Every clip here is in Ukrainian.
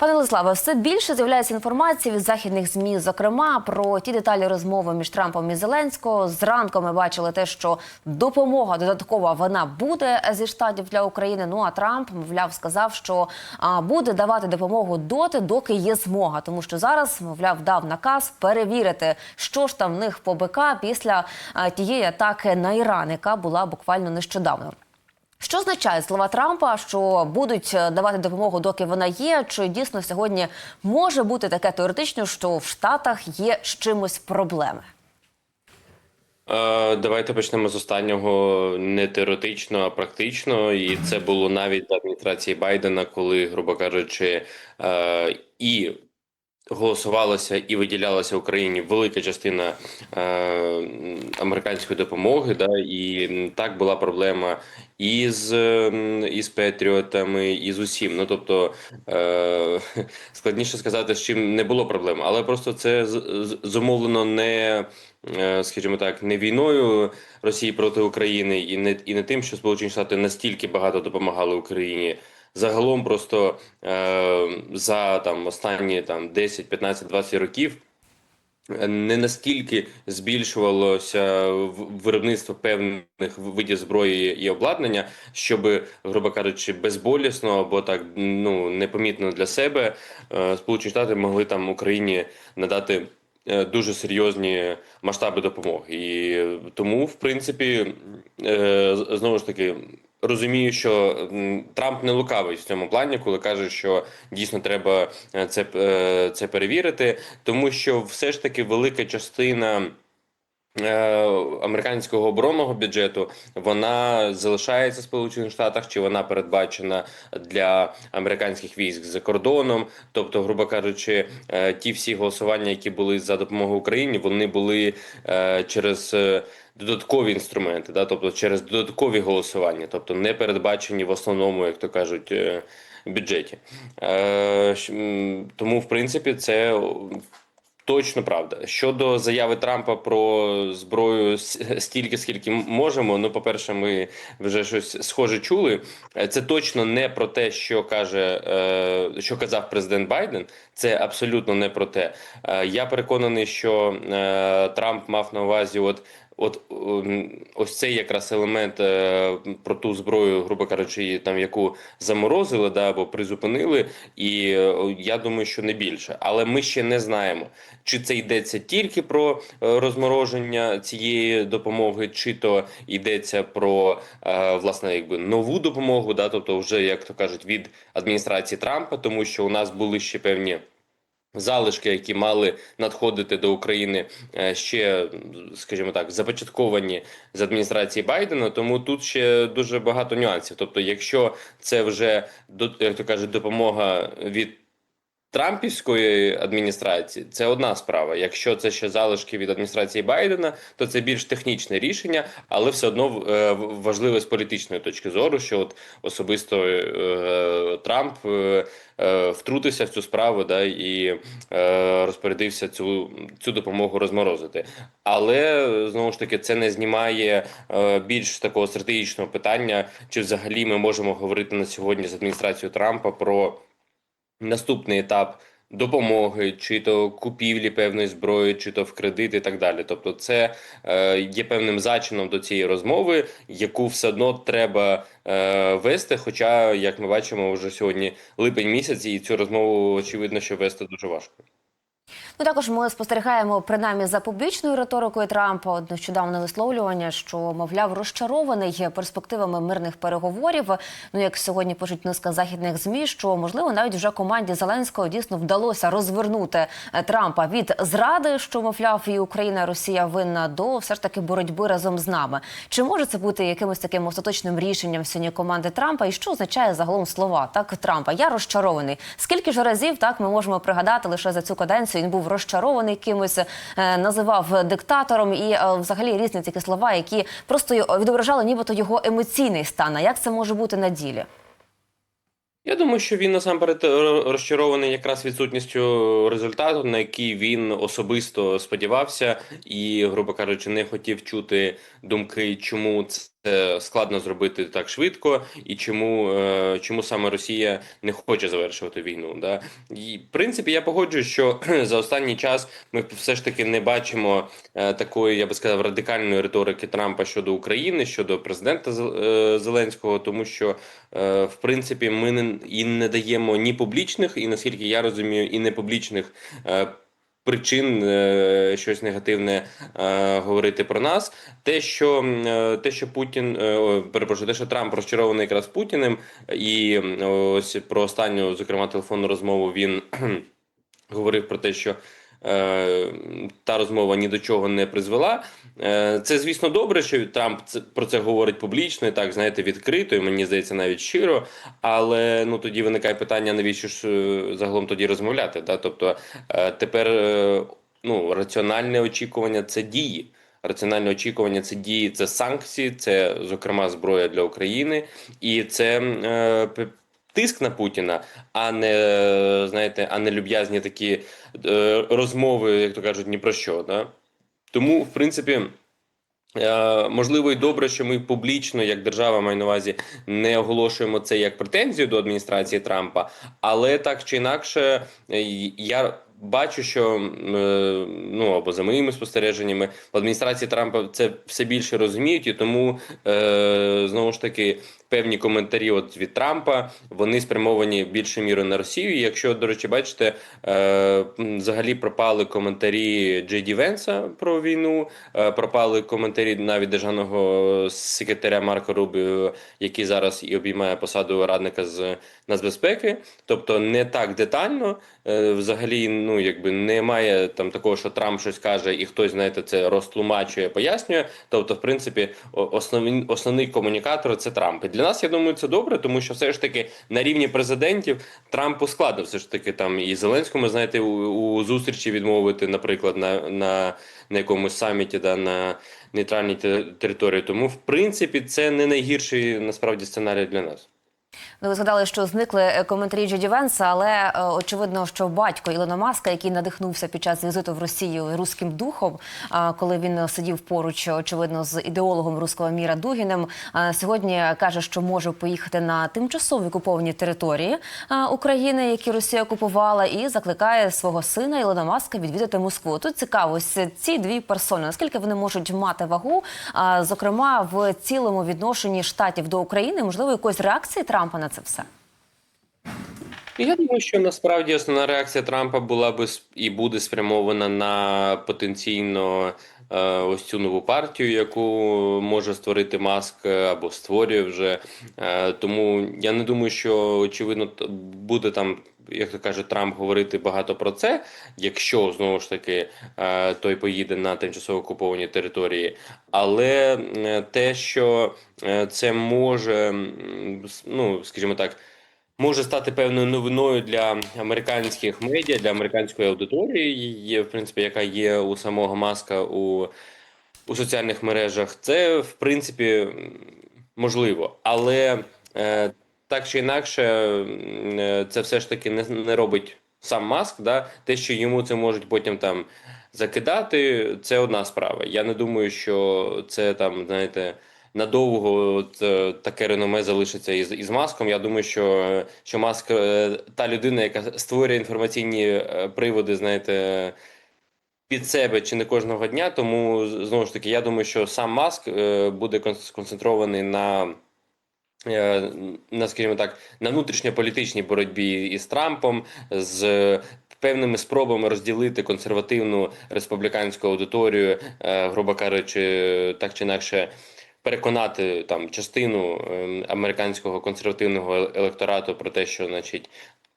Пане Леславе, все більше з'являється інформації від західних змі, зокрема про ті деталі розмови між Трампом і Зеленського. Зранку ми бачили те, що допомога додаткова вона буде зі штатів для України. Ну а Трамп, мовляв, сказав, що буде давати допомогу доти, доки є змога, тому що зараз, мовляв, дав наказ перевірити, що ж там в них по БК після тієї атаки на Іран, яка була буквально нещодавно. Що означає слова Трампа, що будуть е, давати допомогу, доки вона є? Чи дійсно сьогодні може бути таке теоретично, що в Штатах є з чимось проблеми? Е, Давайте почнемо з останнього не теоретично, а практично. І це було навіть за адміністрації Байдена, коли, грубо кажучи, е, і голосувалася і виділялася Україні велика частина е, американської допомоги. Да, і так була проблема і з, м, і Петріотами, і з усім. Ну тобто е, складніше сказати, з чим не було проблем, але просто це зумовлено не. е, Скажімо так, не війною Росії проти України, і не і не тим, що Сполучені Штати настільки багато допомагали Україні. Загалом, просто е, за там останні там 10, 15, 20 років е, не настільки збільшувалося виробництво певних видів зброї і обладнання, щоб, грубо кажучи, безболісно або так ну непомітно для себе е, Сполучені Штати могли там Україні надати. е, Дуже серйозні масштаби допомоги, і тому, в принципі, знову ж таки, розумію, що Трамп не лукавий в цьому плані, коли каже, що дійсно треба е, це, е, це перевірити, тому що все ж таки велика частина. Е, Американського оборонного бюджету вона залишається в Сполучених Штатах, чи вона передбачена для американських військ за кордоном. Тобто, грубо кажучи, е, ті всі голосування, які були за допомогу Україні, вони були е, через додаткові інструменти, да, тобто через додаткові голосування, тобто не передбачені в основному, як то кажуть, бюджеті. Тому, в принципі, це Точно правда. Щодо заяви Трампа про зброю стільки, скільки можемо. Ну, по-перше, ми вже щось схоже чули. Е, Це точно не про те, що каже, е, що казав президент Байден. Це абсолютно не про те. Е, Я переконаний, що Трамп мав на увазі, от. От ем, ось цей якраз елемент е, про ту зброю, грубо кажучи, там яку заморозили, да або призупинили, і е, я думаю, що не більше. Але ми ще не знаємо, чи це йдеться тільки про е, розмороження цієї допомоги, чи то йдеться про власне якби нову допомогу, да, тобто, вже як то кажуть, від адміністрації Трампа, тому що у нас були ще певні. Залишки, які мали надходити до України е, ще, скажімо так, започатковані з адміністрації Байдена, тому тут ще дуже багато нюансів. Тобто, якщо це вже як то кажуть, допомога від Трампівської адміністрації, це одна справа. Якщо це ще залишки від адміністрації Байдена, то це більш технічне рішення, але все одно е, важливе з політичної точки зору, що от особисто е, Трамп е, е, втрутився в цю справу, да і е, розпорядився цю, цю допомогу розморозити. Але знову ж таки це не знімає е, більш такого стратегічного питання, чи взагалі ми можемо говорити на сьогодні з адміністрацією Трампа про наступний етап. Допомоги, чи то купівлі певної зброї, чи то в кредит і так далі. Тобто, це е, є певним зачином до цієї розмови, яку все одно треба е, вести. Хоча, як ми бачимо, вже сьогодні липень місяць, і цю розмову очевидно, що вести дуже важко. Ну також ми спостерігаємо принаймні за публічною риторикою Трампа нещодавне висловлювання, що мовляв розчарований перспективами мирних переговорів. Ну як сьогодні пишуть низка західних змі, що можливо навіть вже команді Зеленського дійсно вдалося розвернути е, Трампа від зради, що мовляв і Україна, і Росія винна до все ж таки боротьби разом з нами. Чи може це бути якимось таким остаточним рішенням сьогодні команди Трампа? І що означає загалом слова так Трампа? Я розчарований. Скільки ж разів так ми можемо пригадати лише за цю каденцію? Він був розчарований кимось, е, називав диктатором і е, взагалі різні такі слова, які просто відображали нібито його емоційний стан. А як це може бути на ділі? Я думаю, що він насамперед розчарований якраз відсутністю результату, на який він особисто сподівався, і, грубо кажучи, не хотів чути думки, чому це складно зробити так швидко, і чому, е, чому саме Росія не хоче завершувати війну. Да? І, в принципі, я погоджуюсь, що за останній час ми все ж таки не бачимо е, такої, я би сказав, радикальної риторики Трампа щодо України, щодо президента е, Зеленського, тому що в принципі ми не і не даємо ні публічних, і наскільки я розумію, і не публічних. Причин е, щось негативне е, говорити про нас, те, що е, те, що Путін перепрошую, те, що Трамп розчарований якраз Путіним, і ось про останню, зокрема, телефонну розмову він говорив про те, що та розмова ні до чого не призвела. Е, це, звісно, добре, що Трамп про це говорить публічно, і так знаєте, відкрито, і мені здається, навіть щиро. Але ну тоді виникає питання, навіщо ж е, загалом тоді розмовляти? Да? Тобто е, тепер е, ну, раціональне очікування це дії. Раціональне очікування це дії, це санкції, це зокрема зброя для України, і це е, тиск на Путіна, а не знаєте, а не люб'язні такі е, розмови, як то кажуть, ні про що. Да? Тому, в принципі. Е, Можливо, і добре, що ми публічно, як держава, маю на увазі, не оголошуємо це як претензію до адміністрації Трампа, але так чи інакше, е, я бачу, що е, ну або за моїми спостереженнями в адміністрації Трампа це все більше розуміють, і тому знову ж таки певні коментарі от від Трампа вони спрямовані більше мірою на Росію. Якщо, до речі, бачите, е, взагалі пропали коментарі Джей Ді Венса про війну, е, пропали коментарі навіть державного секретаря Марка Рубіо, який зараз і обіймає посаду радника з нацбезпеки. Тобто не так детально. Е, Взагалі, ну якби немає там такого, що Трамп щось каже, і хтось, знаєте, це розтлумачує, пояснює. Тобто, в принципі, основний, основний комунікатор це Трамп. І для нас, я думаю, це добре, тому що все ж таки на рівні президентів Трампу складно все ж таки там і Зеленському, знаєте, у, у зустрічі відмовити, наприклад, на, на, на якомусь саміті, да, на нейтральній те- території. Тому, в принципі, це не найгірший насправді сценарій для нас. Ну, ви згадали, що зникли е, коментарі Джоді Венса, але е, очевидно, що батько Ілона Маска, який надихнувся під час візиту в Росію руським духом, а, коли він сидів поруч, очевидно, з ідеологом руського міра Дугіним, а, сьогодні каже, що може поїхати на тимчасово окуповані території а, України, які Росія окупувала, і закликає свого сина Ілона Маска відвідати Москву. Тут цікаво, ці дві персони, наскільки вони можуть мати вагу, а, зокрема в цілому відношенні штатів до України, можливо, якоїсь реакції Трампа на це все. Я думаю, що насправді основна реакція Трампа була би і буде спрямована на потенційно ось цю нову партію, яку може створити Маск е, або створює вже. Е, тому я не думаю, що очевидно буде там. Як то каже Трамп, говорити багато про це, якщо знову ж таки е, той поїде на тимчасово окуповані території, але е, те, що е, це може, ну скажімо так, може стати певною новиною для американських медіа, для американської аудиторії, є, в принципі, яка є у самого Маска у, у соціальних мережах. Це, в принципі, можливо. Але е, так чи інакше, е, це все ж таки не, не робить сам Маск. Да? Те, що йому це можуть потім там закидати, це одна справа. Я не думаю, що це там, знаєте. Надовго от, е, таке реноме залишиться із, із маском. Я думаю, що, що маск е, та людина, яка створює інформаційні е, приводи, знаєте, під себе чи не кожного дня. Тому знову ж таки, я думаю, що сам маск буде кон- сконцентрований на. На, скажімо так, на внутрішньополітичній боротьбі із Трампом, з певними спробами розділити консервативну республіканську аудиторію, грубо кажучи, так чи інакше переконати там частину ем, американського консервативного електорату про те, що значить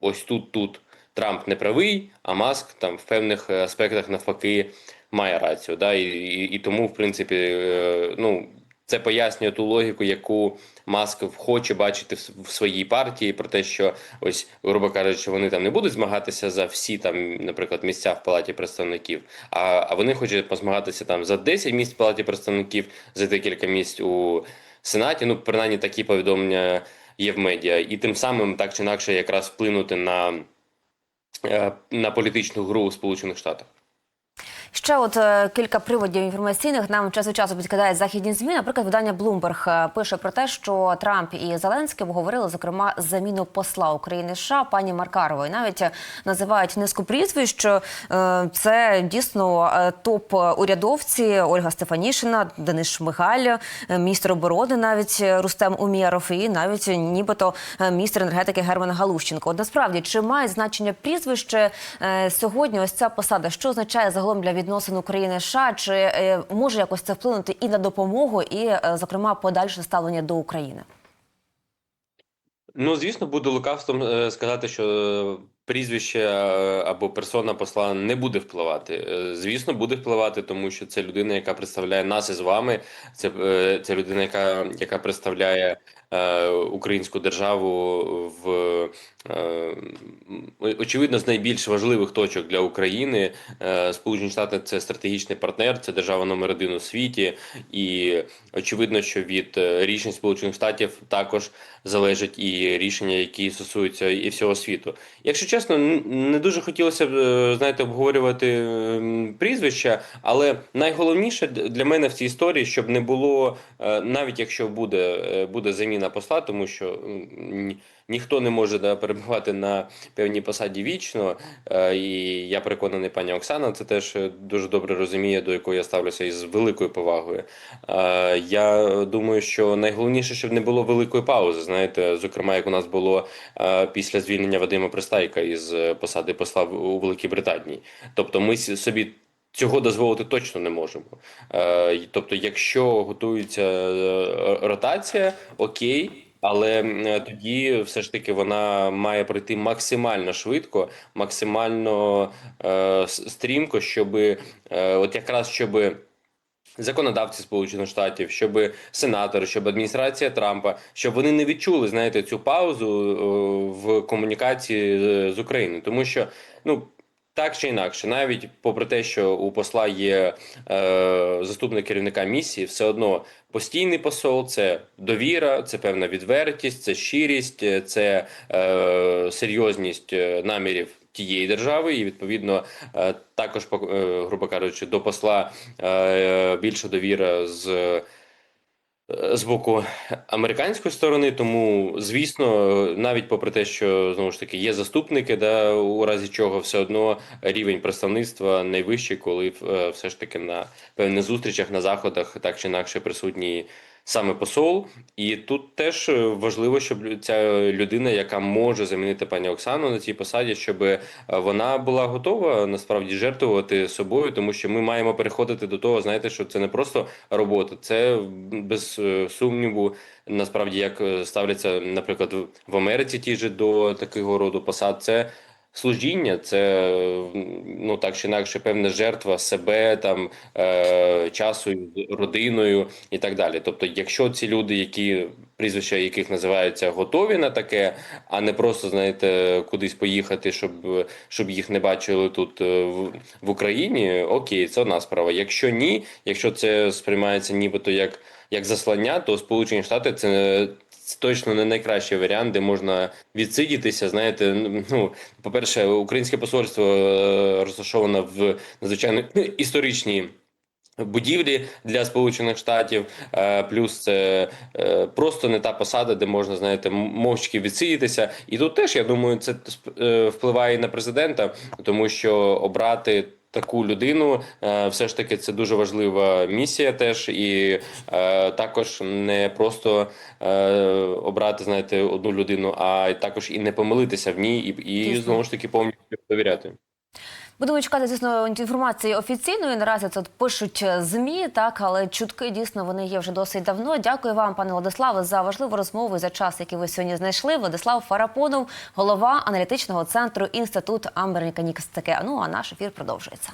ось тут тут Трамп не правий, а Маск там в певних е, аспектах навпаки має рацію. Да? І, і, і тому, в принципі, е, ну. Це пояснює ту логіку, яку Маск хоче бачити в своїй партії, про те, що ось, грубо кажучи, вони там не будуть змагатися за всі там, наприклад, місця в палаті представників, а, а вони хочуть позмагатися там за 10 місць в палаті представників, за декілька місць у Сенаті. Ну, принаймні такі повідомлення є в медіа, і тим самим так чи інакше якраз вплинути на, е, на політичну гру у Сполучених Штатах. Ще от е, кілька приводів інформаційних нам час від часу підкидають західні змі. Наприклад, видання Bloomberg е, пише про те, що Трамп і Зеленський обговорили зокрема заміну посла України США пані Маркарової. Навіть е, називають низку прізвищ. Це дійсно топ урядовці Ольга Стефанішина, Денис Шмигаль, міністр оборони, навіть Рустем Умєров, і навіть нібито міністр енергетики Герман Галущенко. От насправді чи має значення прізвище сьогодні? Ось ця посада, що означає загалом для відносин України США? Чи е, може якось це вплинути і на допомогу, і, е, зокрема, подальше ставлення до України? Ну, звісно, буде лукавством е, сказати, що прізвище або персона посла не буде впливати. Звісно, буде впливати, тому що це людина, яка представляє нас із вами. Це, це людина, яка, яка представляє українську державу в е, очевидно з найбільш важливих точок для України. Е, Сполучені Штати це стратегічний партнер, це держава номер один у світі, і очевидно, що від е, рішень Сполучених Штатів також залежать і рішення, які стосуються і всього світу. Якщо чесно, не дуже хотілося б е, знаєте, обговорювати прізвища, але найголовніше для мене в цій історії, щоб не було, е, навіть якщо буде, е, буде заміна посла, тому що ні- ніхто не може да, перебувати на певній посаді вічно. Е, І я переконаний, пані Оксана це теж дуже добре розуміє, до якої я ставлюся із великою повагою. Е, Я думаю, що найголовніше, щоб не було великої паузи. Знаєте, зокрема, як у нас було е, після звільнення Вадима Пристайка із е, посади посла у Великій Британії. Тобто, ми собі. Цього дозволити точно не можемо. Е, тобто, якщо готується е, ротація, окей, але тоді все ж таки вона має пройти максимально швидко, максимально е, стрімко, щоб от якраз щоб законодавці Сполучених Штатів, щоб сенатори, щоб адміністрація Трампа, щоб вони не відчули, знаєте, цю паузу в комунікації з Україною, тому що ну. Так чи інакше, навіть попри те, що у посла є е, заступник керівника місії, все одно постійний посол це довіра, це певна відвертість, це щирість, е, це е, серйозність е, намірів тієї держави, і відповідно е, також, грубо кажучи, до посла е, більша довіра з. З боку американської сторони, тому звісно, навіть попри те, що знову ж таки є заступники, да у разі чого все одно рівень представництва найвищий, коли е, все ж таки на певних зустрічах на заходах так чи інакше присутній саме посол. І тут теж е, важливо, щоб ця людина, яка може замінити пані Оксану на цій посаді, щоб е, вона була готова насправді жертвувати собою, тому що ми маємо переходити до того, знаєте, що це не просто робота, це без е, сумніву. Насправді, як ставляться, наприклад, в Америці ті ж до такого роду посад, це служіння, це ну так чи інакше певна жертва себе там е, часу родиною і так далі. Тобто, якщо ці люди, які прізвища яких називаються готові на таке, а не просто знаєте кудись поїхати, щоб, щоб їх не бачили тут е, в, в Україні, окей, це одна справа. Якщо ні, якщо це сприймається нібито як, як заслання, то Сполучені Штати це. Це точно не найкращий варіант, де можна відсидітися. Знаєте, ну по-перше, українське посольство е, розташоване в надзвичайно історичній будівлі для Сполучених Штатів. Е, Плюс це е, просто не та посада, де можна знаєте, мовчки відсидітися. І тут теж я думаю, це впливає на президента, тому що обрати. Таку людину. Е, все ж таки це дуже важлива місія, теж. І е, також не просто е, обрати, знаєте, одну людину, а також і не помилитися в ній, і, і знову ж таки повністю довіряти. Будемо чекати, звісно, інформації офіційної. Наразі це пишуть е, змі, так але чутки дійсно вони є вже досить давно. Дякую вам, пане Владиславе, за важливу розмову і за час, який ви сьогодні знайшли. Владислав Фарапонов, голова аналітичного центру інститут Амберніка Нікстаке. Ну а наш ефір продовжується.